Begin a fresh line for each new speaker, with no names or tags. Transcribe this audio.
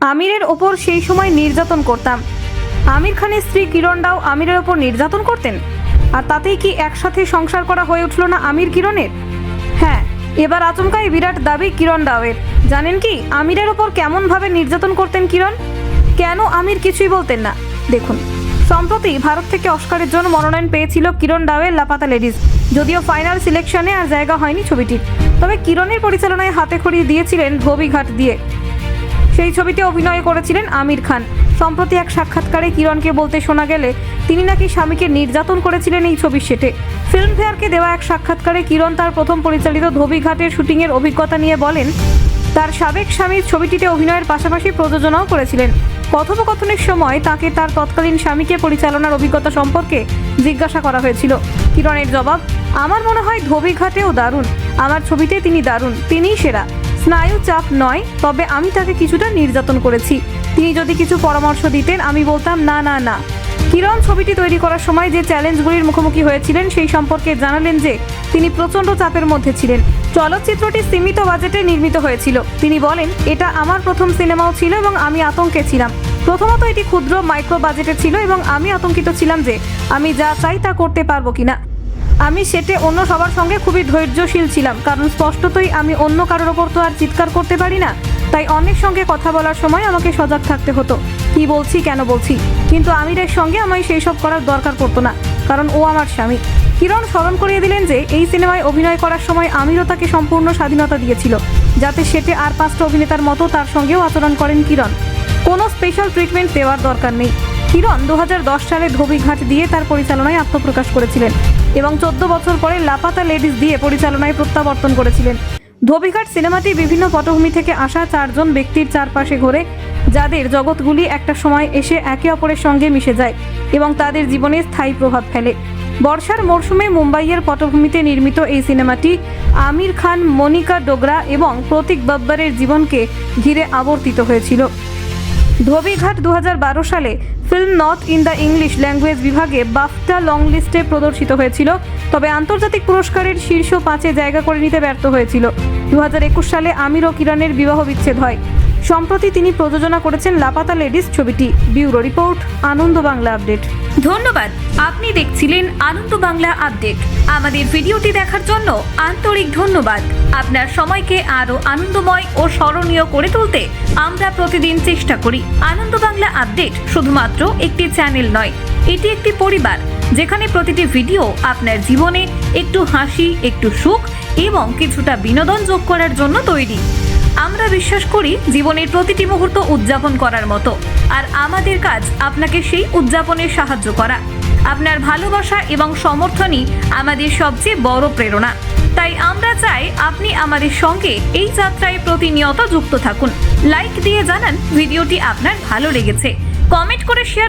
আমিরের ওপর সেই সময় নির্যাতন করতাম। আমির খানের স্ত্রী কিরণ রাও আমিরের ওপর নির্যাতন করতেন? আর তাতেই কি একসাথে সংসার করা হয়ে উঠল না আমির কিরণের? হ্যাঁ এবার আচমকাই বিরাট দাবি কিরণ রাওয়ের। জানেন কি, আমিরের ওপর কেমনভাবে নির্যাতন করতেন কিরণ? কেন আমির কিছুই বলতেন না? দেখুন, সম্প্রতি ভারত থেকে অস্কারের জন্য মনোনয়ন পেয়েছিল কিরণ রাওয়ের লাপাতা লেডিস যদিও ফাইনাল সিলেকশনে আর জায়গা হয়নি ছবিটির। তবে কিরণের পরিচালনায় হাতে খড়ি দিয়েছিলেন ধোবিঘাট দিয়ে। সেই ছবিতে অভিনয় করেছিলেন আমির খান। সম্প্রতি এক সাক্ষাৎকারে কিরণকে বলতে শোনা গেলে, তিনি নাকি স্বামীকে নির্যাতন করেছিলেন এই ছবির সেটে। ফিল্মফেয়ারকে দেওয়া এক সাক্ষাৎকারে কিরণ তার প্রথম পরিচালিত ধোবিঘাটের শুটিংয়ের অভিজ্ঞতা নিয়ে বলেন, তার সাবেক স্বামীর ছবিটিতে অভিনয়ের পাশাপাশি প্রযোজনাও করেছিলেন। কথোপকথনের সময় তাকে তার তৎকালীন স্বামীকে পরিচালনার অভিজ্ঞতা সম্পর্কে জিজ্ঞাসা করা হয়েছিল। কিরণের জবাব, আমার মনে হয় ধোবিঘাটেও দারুণ। আমার ছবিতে তিনি দারুণ। তিনিই সেরা। স্নায়ু চাপ নয়, তবে আমি তাকে কিছুটা নির্যাতন করেছি। তিনি যদি কিছু পরামর্শ দিতেন, আমি বলতাম, না না না। কিরণ ছবিটি তৈরি করার সময় যে চ্যালেঞ্জগুলির মুখোমুখি হয়েছিলেন, সেই সম্পর্কে জানালেন যে, তিনি প্রচণ্ড চাপের মধ্যে ছিলেন। চলচ্চিত্রটি সীমিত বাজেটে নির্মিত হয়েছিল। তিনি বলেন, এটা আমার প্রথম সিনেমাও ছিল এবং আমি আতঙ্কে ছিলাম। প্রথমত এটি ক্ষুদ্র মাইক্রো বাজেটে ছিল এবং আমি আতঙ্কিত ছিলাম যে, আমি যা চাই তা করতে পারব কিনা। আমি সেটে অন্য সবার সঙ্গে খুবই ধৈর্যশীল ছিলাম, কারণ স্পষ্টতই আমি অন্য কারোর ওপর তো আর চিৎকার করতে পারি না। তাই অনেক সঙ্গে কথা বলার সময় আমাকে সজাগ থাকতে হতো। কি বলছি, কেন বলছি? কিন্তু আমিরের সঙ্গে আমায় সেই সব করার দরকার পড়তো না, কারণ ও আমার স্বামী। কিরণ স্মরণ করিয়ে দিলেন যে, এই সিনেমায় অভিনয় করার সময় আমিরও তাকে সম্পূর্ণ স্বাধীনতা দিয়েছিল, যাতে সেটে আর পাঁচটা অভিনেতার মতো তার সঙ্গেও আচরণ করেন কিরণ। কোনো স্পেশাল ট্রিটমেন্ট দেওয়ার দরকার নেই। কিরণ দু সালে ধোবিঘাট দিয়ে তার পরিচালনায় আত্মপ্রকাশ করেছিলেন এবং চোদ্দ বছর পরে লাপাতা লেডিস দিয়ে পরিচালনায় প্রত্যাবর্তন করেছিলেন। ধোবিঘাট সিনেমাটি বিভিন্ন পটভূমি থেকে আসা চারজন ব্যক্তির চারপাশে ঘোরে, যাদের জগৎগুলি একটা সময় এসে একে অপরের সঙ্গে মিশে যায় এবং তাদের জীবনে স্থায়ী প্রভাব ফেলে। বর্ষার মরশুমে মুম্বাইয়ের পটভূমিতে নির্মিত এই সিনেমাটি আমির খান, মনিকা ডোগরা এবং প্রতীক বাব্বারের জীবনকে ঘিরে আবর্তিত হয়েছিল। ধোবিঘাট দু হাজার বারো সালে film not in the English language বিভাগে বাফটা লং লিস্টে প্রদর্শিত হয়েছিল, তবে আন্তর্জাতিক পুরস্কারের শীর্ষ পাঁচে জায়গা করে নিতে ব্যর্থ হয়েছিল। দু হাজার একুশ সালে আমির ও কিরণের বিবাহ বিচ্ছেদ হয়। সম্প্রতি তিনি প্রযোজনা করেছেন লাপাতা লেডিস ছবিটি। Bureau report, Ananda Bangla update.
ধন্যবাদ, আপনি দেখছিলেন আনন্দ বাংলা আপডেট। আমাদের ভিডিওটি দেখার জন্য আন্তরিক ধন্যবাদ। আপনার সময়কে আরও আনন্দময় ও স্মরণীয় করে তুলতে আমরা প্রতিদিন চেষ্টা করি। আনন্দ বাংলা আপডেট শুধুমাত্র একটি চ্যানেল নয়, এটি একটি পরিবার, যেখানে প্রতিটি ভিডিও আপনার জীবনে একটু হাসি, একটু সুখ এবং কিছুটা বিনোদন যোগ করার জন্য তৈরি। আমরা বিশ্বাস করি জীবনের প্রতিটি মুহূর্ত উদযাপন করার মতো। আর আমাদের কাজ আপনাকে সেই উদযাপনে সাহায্য করা। আপনার ভালোবাসা এবং সমর্থনই আমাদের সবচেয়ে বড় প্রেরণা। তাই আমরা চাই আপনি আমাদের সঙ্গে এই যাত্রায় প্রতিনিয়ত যুক্ত থাকুন। লাইক দিয়ে জানান ভিডিওটি আপনার ভালো লেগেছে। কমেন্ট করে শেয়ার